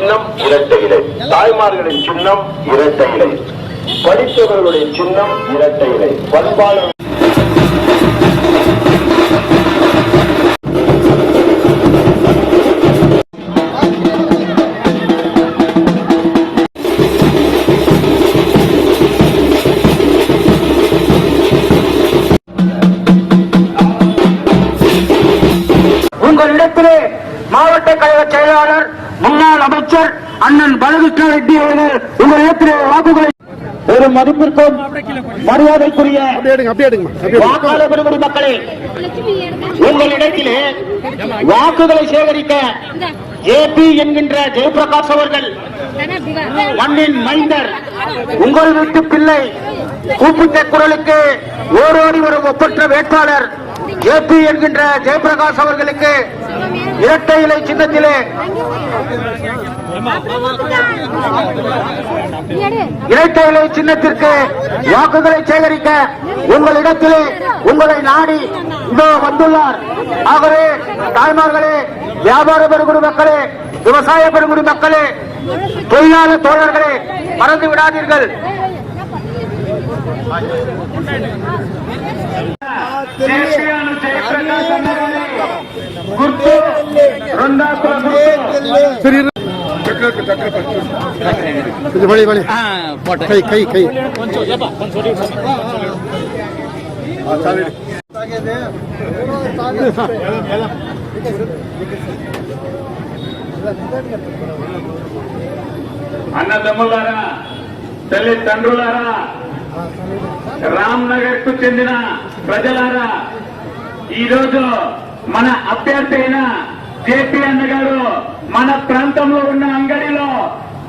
இரட்டை இலை. தாய்மார்களின் சின்னம் இரட்டை இலை. படித்தவர்களுடைய சின்னம் இரட்டை இலை. பண்பாளர் உங்களிடத்திலே மாவட்ட கழக செயலாளர் முன்னாள் அமைச்சர் அண்ணன் பலகிருஷ்ண ரெட்டி அவர்கள் உங்களிடத்திலே வாக்குகளை ஒரு மதிப்பிற்கும் மரியாதைக்குரிய. வாக்காளர் பெருங்குடி மக்களே உங்களிடத்திலே வாக்குகளை சேகரிக்க ஏபி என்கின்ற ஜெயபிரகாஷ் அவர்கள் மண்ணின் மைந்தர் உங்கள் வீட்டு பிள்ளை கூப்பிட்ட குரலுக்கு ஓரோடி வரும் ஒப்பற்ற வேட்பாளர் ஏபி என்கின்ற ஜெயபிரகாஷ் அவர்களுக்கு இரட்டை இலை சின்னத்திலே இரட்டை இலை சின்னத்திற்கு வாக்குகளை சேகரிக்க உங்களிடத்திலே உங்களை நாடி இதோ வந்துள்ளார். ஆகவே தாய்மார்களே வியாபார பெருங்குடி மக்களே விவசாய பெருங்குடி மக்களே தொழிலாளர் தோழர்களே மறந்து விடாதீர்கள். ತನ್ನ ಜಯಪ್ರಕಾಶ್ ಕೈ ಕೈ ಕೈ ಬನ್ಚೋ ಯಾಪಾ ಬನ್ಚೋಡಿ ಹಾ ಆ ಸಾಲಿ ತಲೆ ತಂದ್ರುಲಾರಾ ರಾಮನಗರಕ್ಕೆ ಚೇಂದಿನಾ ప్రజలారా ఈరోజు మన అభ్యర్థి అయిన జేపీ అన్న గారు మన ప్రాంతంలో ఉన్న అంగడిలో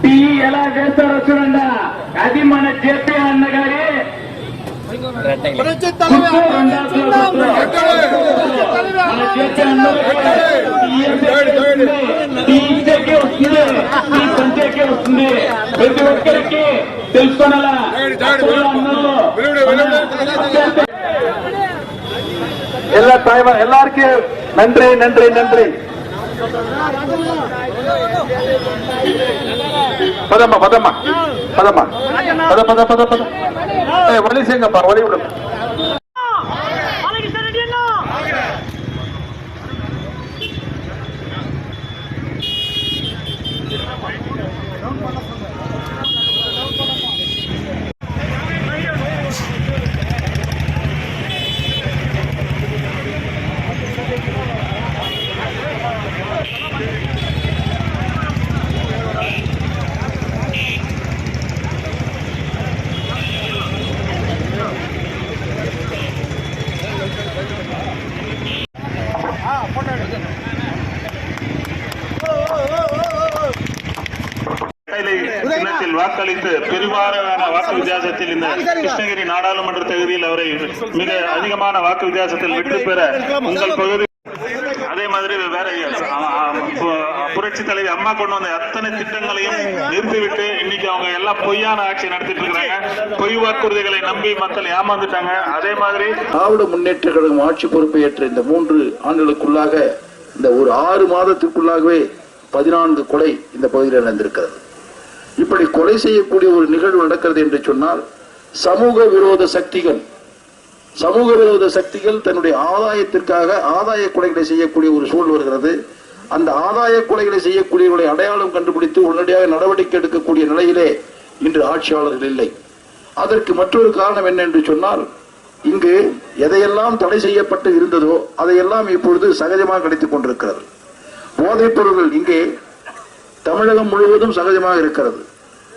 టీ ఎలా చేస్తారో చూడండి. అది మన జేపీ అన్న గారి వస్తుంది. వస్తుంది. ప్రతి ఒక్కరికి తెలుసుకోనలా? எல்லா தாய்மார் எல்லாருக்கும் நன்றி நன்றி நன்றி. பதம்மா பதம்மா பதம்மா. பத பத பத பத வழி செய்யுங்கப்பா வழி விடுங்க சின்னத்தில் வாக்களித்து பெருவாரான வாக்கு வித்தியாசத்தில் இந்த கிருஷ்ணகிரி நாடாளுமன்ற தொகுதியில் அவரை மிக அதிகமான வாக்கு வித்தியாசத்தில் வெற்றி பெற உங்கள் பகுதி அதே மாதிரி வேற புரட்சி தலைவி அம்மா கொண்டு வந்த அத்தனை திட்டங்களையும் நிறுத்திவிட்டு இன்னைக்கு அவங்க எல்லாம் பொய்யான ஆட்சி நடத்திட்டு இருக்கிறாங்க. பொய் வாக்குறுதிகளை நம்பி மக்கள் ஏமாந்துட்டாங்க. அதே மாதிரி திராவிட முன்னேற்ற கழகம் ஆட்சி பொறுப்பை ஏற்ற இந்த மூன்று ஆண்டுகளுக்குள்ளாக இந்த ஒரு ஆறு மாதத்துக்குள்ளாகவே பதினான்கு கொலை இந்த பகுதியில் நடந்திருக்கிறது. இப்படி கொலை செய்யக்கூடிய ஒரு நிகழ்வு நடக்கிறது என்று சொன்னால் சமூக விரோத சக்திகள் சமூக விரோத சக்திகள் தன்னுடைய ஆதாயத்திற்காக ஆதாய கொலைகளை செய்யக்கூடிய ஒரு சூழல் வருகிறது. அந்த ஆதாய கொலைகளை செய்யக்கூடியவர்களை அடையாளம் கண்டுபிடித்து உடனடியாக நடவடிக்கை எடுக்கக்கூடிய நிலையிலே இன்று ஆட்சியாளர்கள் இல்லை. அதற்கு மற்றொரு காரணம் என்ன என்று சொன்னால் இங்கு எதையெல்லாம் தடை செய்யப்பட்டு இருந்ததோ அதையெல்லாம் இப்பொழுது சகஜமாக கிடைத்துக் கொண்டிருக்கிறது. போதைப் பொருள்கள் இங்கே தமிழகம் முழுவதும் சகஜமாக இருக்கிறது.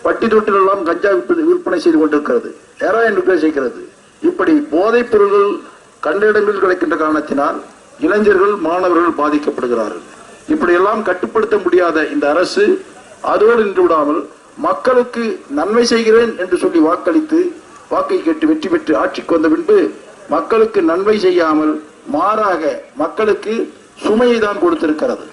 பட்டி தொட்டில் எல்லாம் கஞ்சா விற்பனை- விற்பனை செய்து கொண்டிருக்கிறது. ஹெராயின் விற்பனை செய்கிறது இப்படி போதைப் பொருள்கள் கண்ட இடங்களில் கிடைக்கின்ற காரணத்தினால் இளைஞர்கள் மாணவர்கள் பாதிக்கப்படுகிறார்கள். இப்படியெல்லாம் கட்டுப்படுத்த முடியாத இந்த அரசு அதோடு நின்று விடாமல் மக்களுக்கு நன்மை செய்கிறேன் என்று சொல்லி வாக்களித்து வாக்கை கேட்டு வெற்றி பெற்று ஆட்சிக்கு வந்த பின்பு மக்களுக்கு நன்மை செய்யாமல் மாறாக மக்களுக்கு சுமையை தான் கொடுத்திருக்கிறது.